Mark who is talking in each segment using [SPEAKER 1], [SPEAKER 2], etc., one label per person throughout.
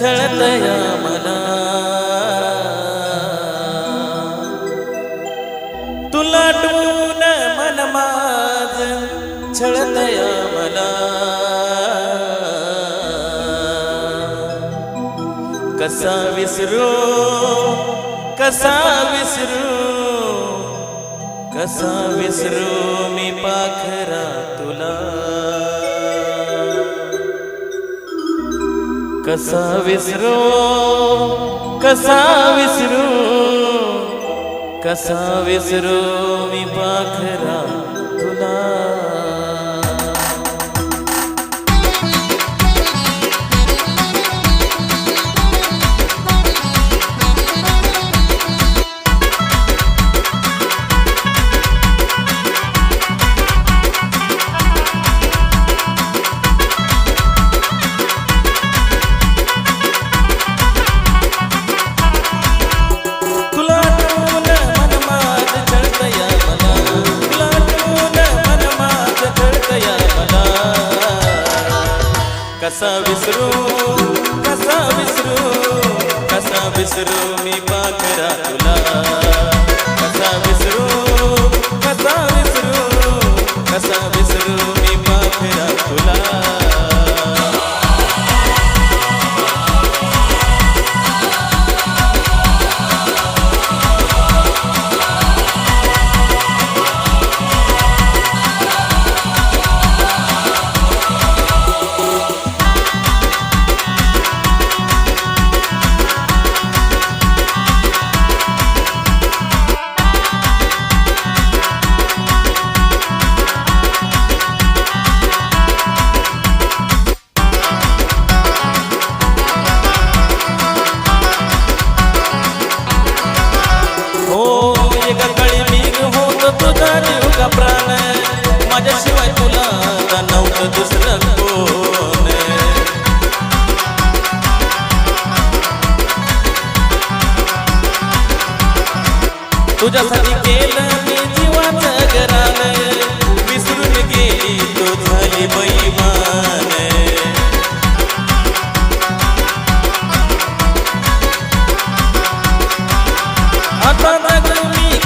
[SPEAKER 1] छळतया मला. तुला टून मन माझ छळतया मला. कसा विसरू कसा विसरू कसा विसरू मी पाखर. कसा विसरू कसा विसरू कसा विसरू मी पाखरा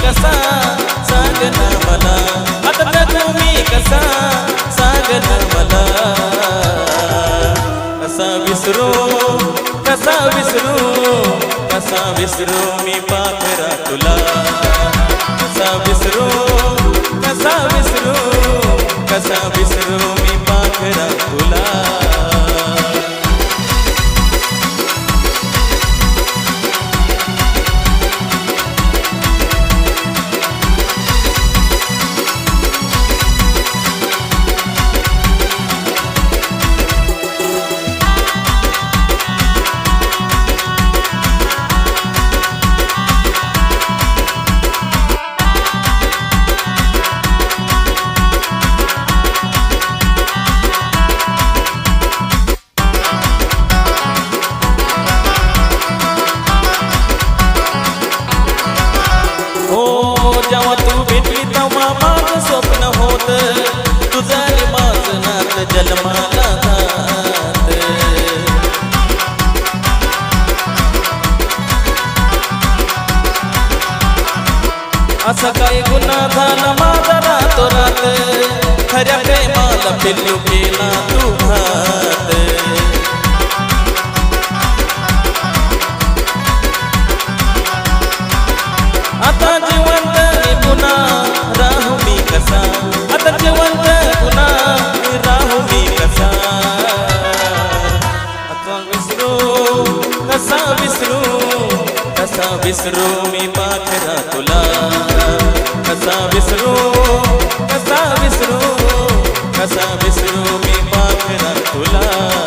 [SPEAKER 1] कसा? सांग मला आता तुम्ही कसा? सांग मला कसा विसरू? कसा विसरू? कसा विसरू मी पाखरा तुला? कसा विसरू? कसा विसरू? कसा विसरू मी पाखरा तुला? कसा विसरू कसा विसरू मी पाखरा तुला? कसा विसरू कसा विसरू कसा विसरू मी पाखरा तुला?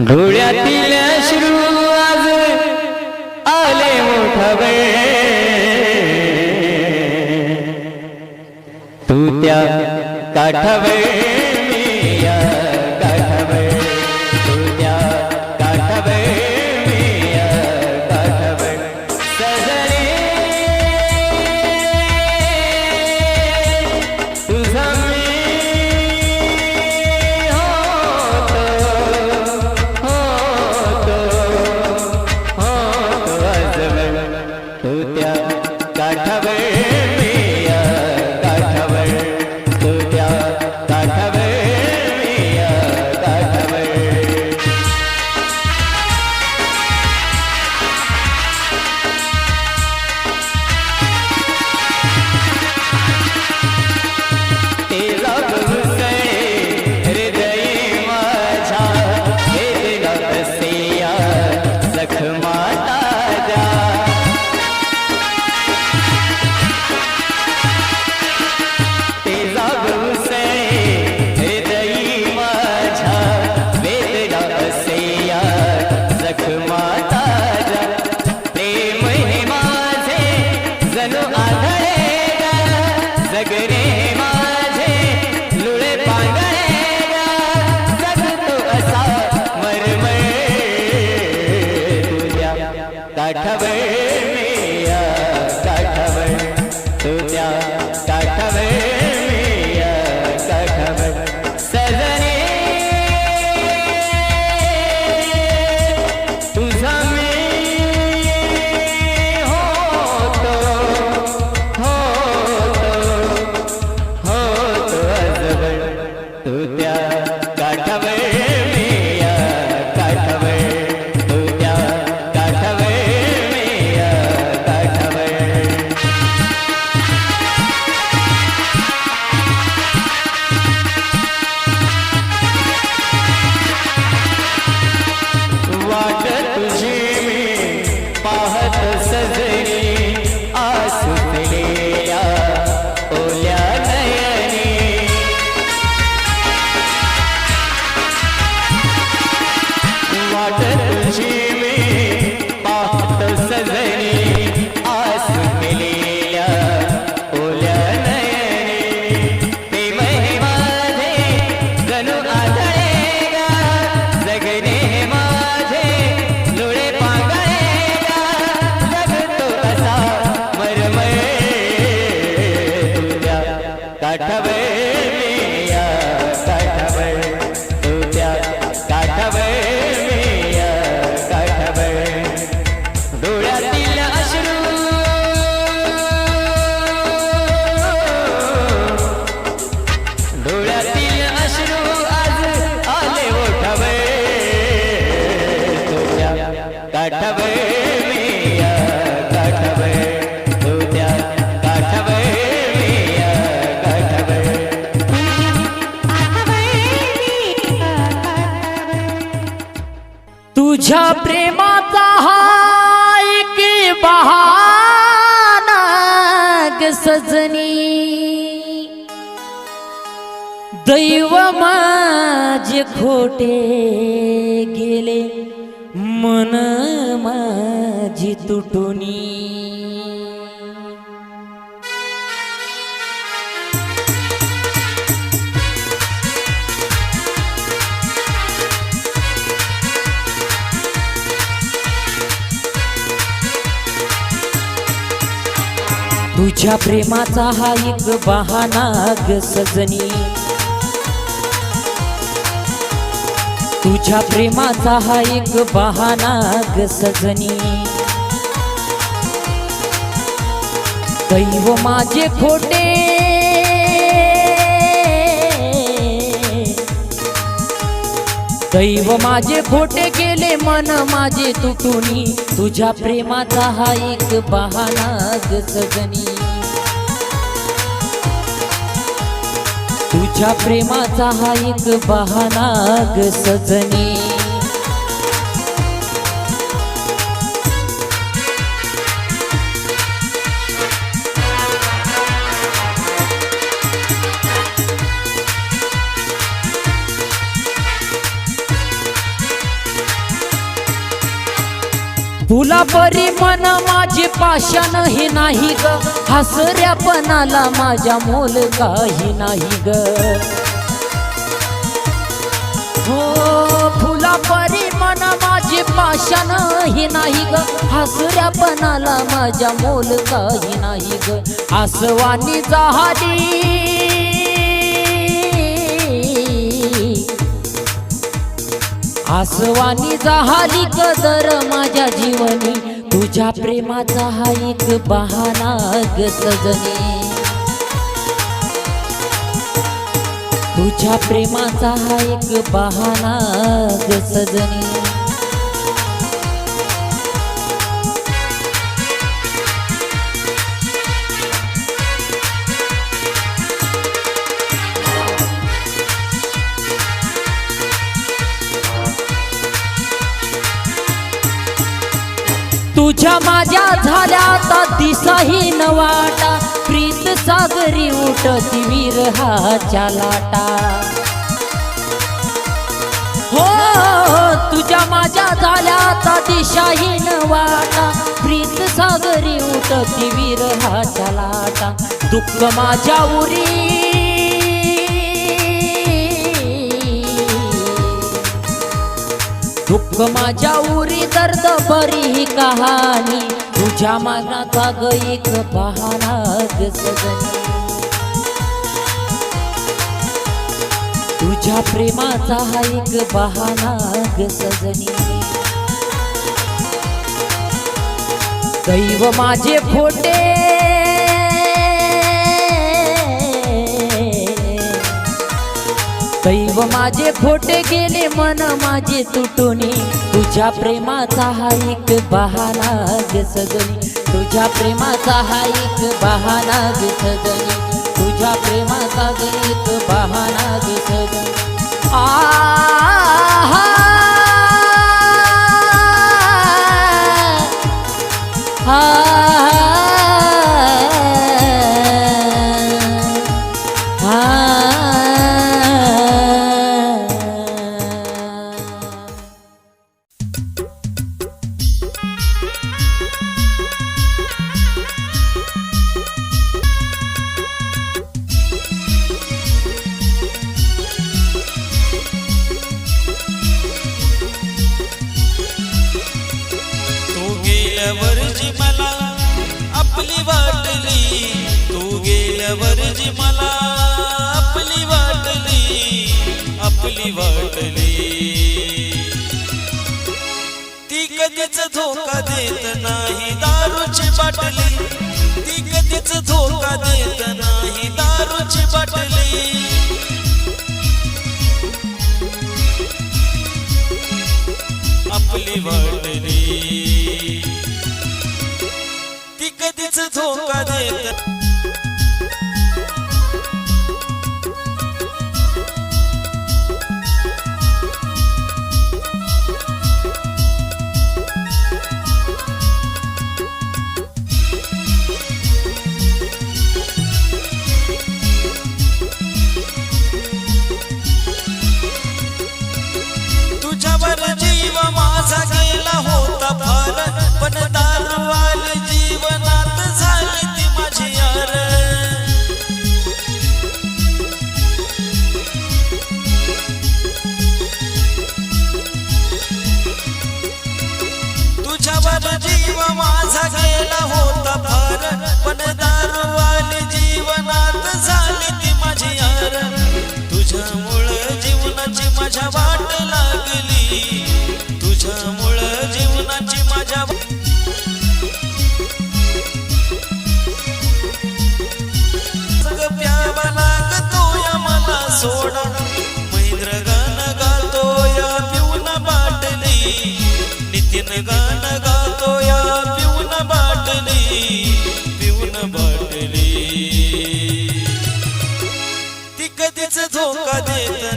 [SPEAKER 2] डोळ्यातील श्रू आज आले मोठवे तू त्या तुझ्या
[SPEAKER 3] प्रेमाचा हा की बहाना सजनी. दैव माझे खोटे गेले मन माझी तुटुनी. तुझ्या प्रेमाचा हा एक बहाना ग सजनी. तुझ्या प्रेमाचा हा एक बहाना ग सजनी. दैव माझे खोटे. दैव माझे खोटे गेले मन माझे तुटुनी. तुझ्या प्रेमाचा हा एक बहाना ग सजनी. तुझ्या प्रेमाचा हा एक बहाना ग सजनी. तुला परी मन माझे पाषाण हे नाही ग. हसऱ्यापणाला माझ्या मोल काही नाही ग. हो फुला परी मन माझी पाषाण हे नाही ग. हसऱ्यापणाला माझ्या मोल काही नाही ग. आसवानी जहाली आसवानी जहाली कदर माझ्या जीवनी. तुझ्या प्रेमाचा हा एक बहाना ग सजनी. तुझ्या प्रेमाचा हा एक बहाना ग सजनी. तुझ्या माझ्या झाल्या आता दिसाही नवाटा प्रीत सागरी उठती विरहाच्या लाटा. हो तुझ्या माझ्या झाल्या आता दिशाही नवाटा प्रीत सागरी उठती विरहाच्या लाटा. दुःख माझ्या उरी दुःख माझ्या उरी दर्द बरी ही कहाणी. तुझ्या मानाचा ग एक बहाना सजनी तुझ्या प्रेमाचा हा एक बहाना सजनी दैव माझे खोटे दैव माझे खोटे गेले मन माझे तुटुनी. तुझ्या प्रेमाचा हा एक बहाना ग सजनी. तुझ्या प्रेमाचा हा एक बहाना ग सजनी. तुझ्या प्रेमाचा एक बहाना ग सजनी. आहा!
[SPEAKER 1] तू आपली वाटली. तू गेल्यावर जी मला आपली वाटली आपली वाटली. ती कधीच धोका देत नाही दारूची बाटली. ती कधीच धोका देत नाही दारूची बाटली. आपली वाटली. ती कधीच धोका देत वाट लागली. तुझ्यामुळं जीवनाची माझ्या प्यावा लागतो या मला सोडा महिंद्र गाणं गातो पिऊन बाटली. नितीन गाणं गातो पिऊन बाटली. पिऊन बाटली. ती कधीच झोका देत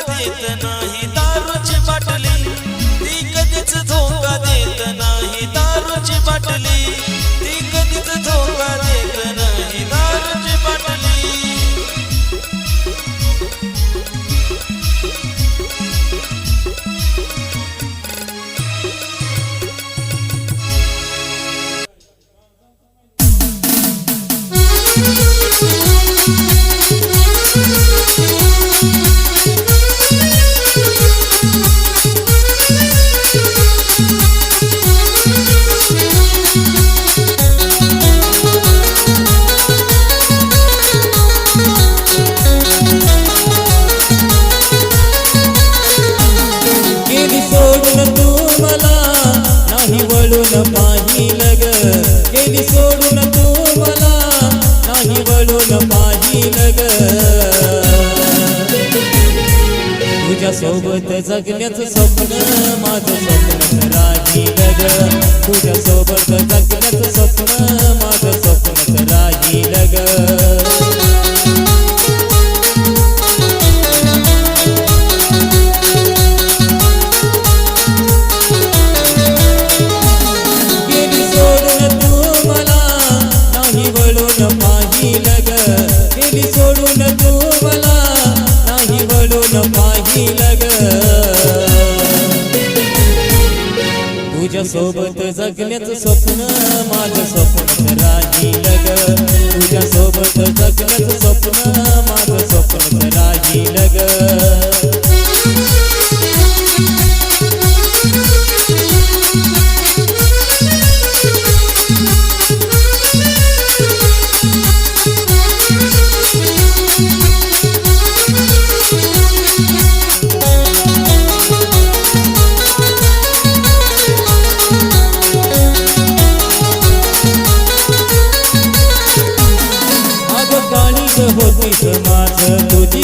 [SPEAKER 1] देत नाही दारूची बाटली. ती कधीच धोका देत नाही दारूची बाटली.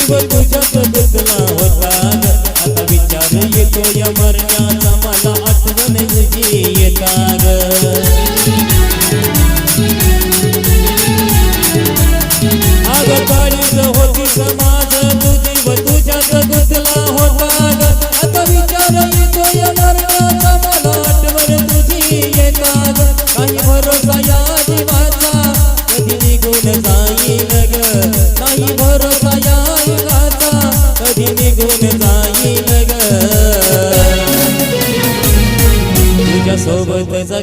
[SPEAKER 4] Bye-bye.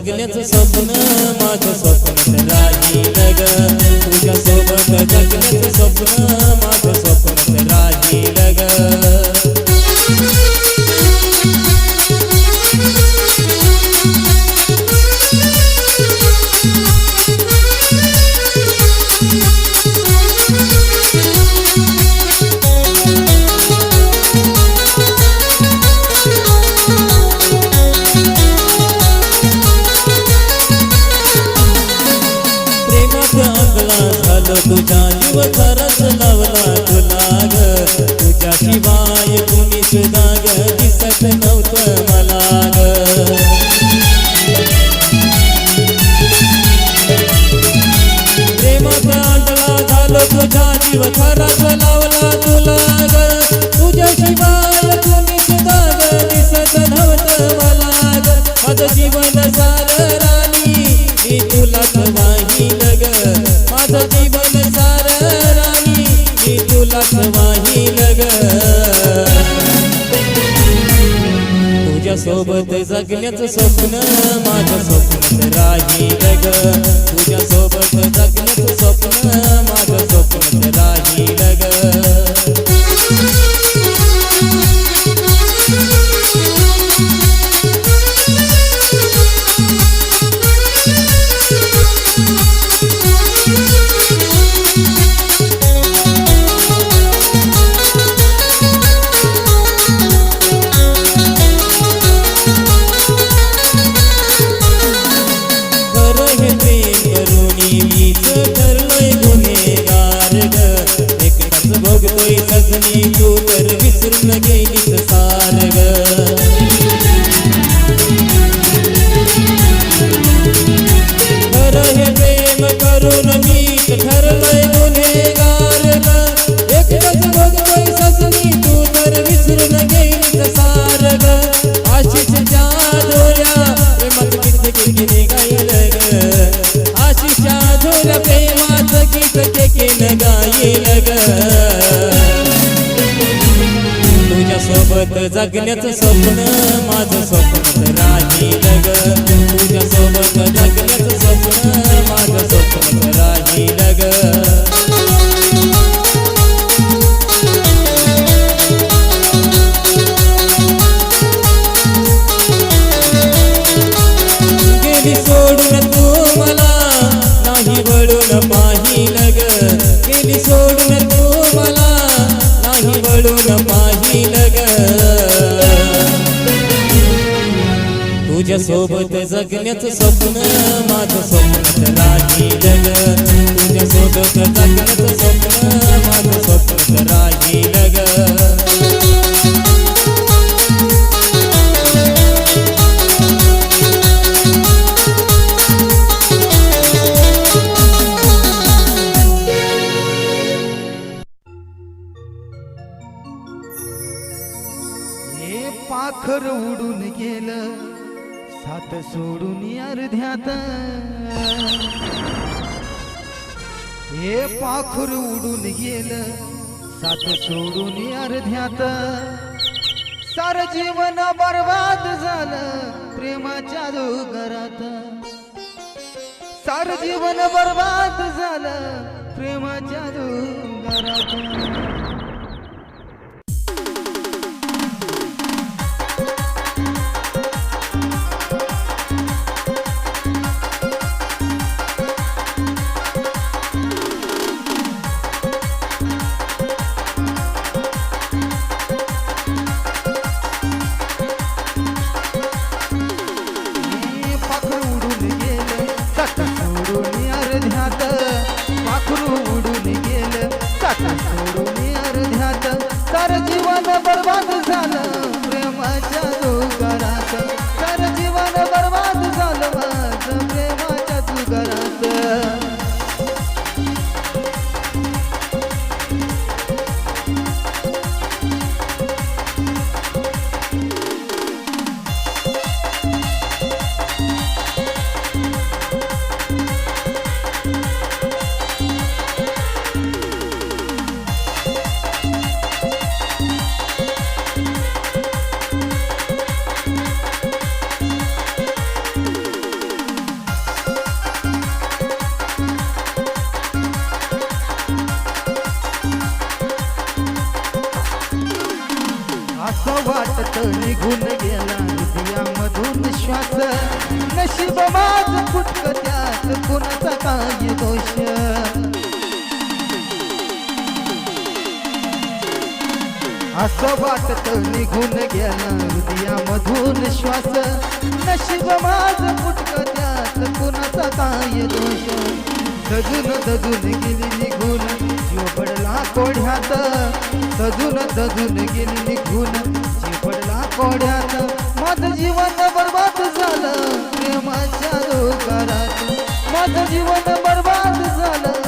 [SPEAKER 4] Gillian सोबत जगण्याचं स्वप्न माझ्या स्वप्न राही ग तुझ्या सोबत जग जगण्याचं स्वप्न माझं स्वप्न. तुझ्या सोबत जगण्याचं स्वप्न माझं स्वप्न राहील ग तुझ्या सोबत सोडून
[SPEAKER 5] अर्ध्यात हे पाखर उडून गेलं सात सोडून अर्ध्यात सार जीवन बर्बाद झालं प्रेमाच्या डोंगरात सार जीवन बर्बाद झालं प्रेमाच्या डोंगरात जीवन बर्बाद झालं. माझ फुटक त्यात कुणाचा काय दोष? असं वाटत निघून गेला हृदयामधून श्वास. नशीब माझ फुटक त्यात कुणाचा काय दोष? सजून दजून गेली निघून जीव पडला कोढ्यात. सजून दजून गेली निघून जीव पडला कोढ्यात. माझं जीवन बर्बाद झालं. प्रेमाच्या दोघरात माझं जीवन बर्बाद झालं.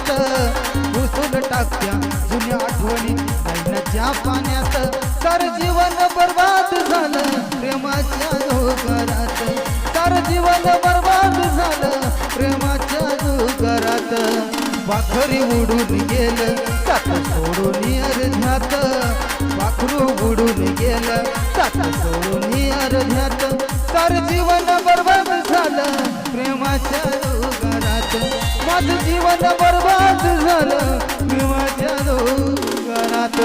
[SPEAKER 5] पाण्यात पुसून टाकत्या जुन्या आठवणी ऐनाच्या पाण्यात. सार जीवन बर्बाद झालं प्रेमाच्या डोंगरात सार जीवन बर्बाद झालं प्रेमाच्या डोंगरात पाखरी उडून गेलं सात सोडून अर्ध्यात पाखरू उडून गेलं सात सोडून अर्ध्यात सार जीवन बर्बाद माझं जीवन बर्बाद झालं. मी माझ्या दोघात